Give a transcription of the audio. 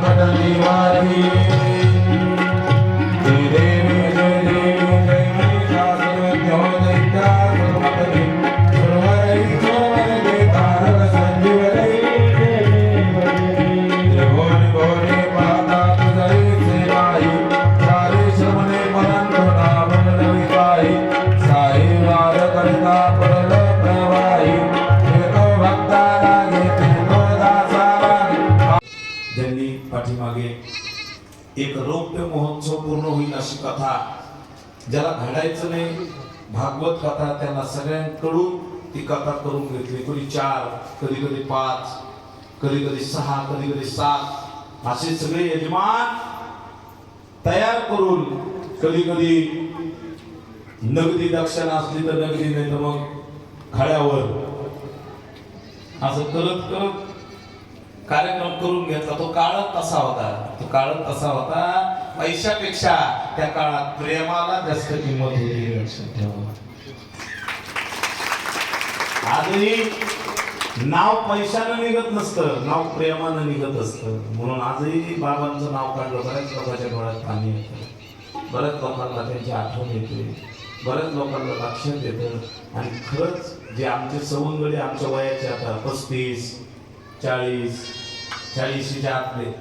संकटली वारी पाठीमागे एक रौप्य महोत्सव पूर्ण होईल अशी कथा. ज्याला घडायचं नाही भागवत कथा त्यांना सगळ्यांकडून ती कथा करून घेतली. कधी चार कधी कधी पाच कधी कधी सहा कधी कधी सात. असे सगळे यजमान तयार करून कधी कधी नगदी दक्षिणा असली तर नगदी नाही तर मग खड्यावर. असं करत करत कार्यक्रम करून घेतला. तो काळच तसा होता. तो काळच तसा होता. पैशापेक्षा त्या काळात प्रेमाला जास्त किंमत होती लक्षात ठेवा. आजही नाव पैशानं निघत नसतं. नाव प्रेमानं निघत असतं. म्हणून आजही बाबांचं नाव काढलं. बऱ्याच लोकांच्या डोळ्यात पाणी येतं. बऱ्याच लोकांना त्यांची आठवण येते. बऱ्याच लोकांना लक्षात येतं. आणि खरंच जे आमचे सवंगडी आमच्या वयाचे आता पस्तीस चाळीस चाळीशीच्या आतले.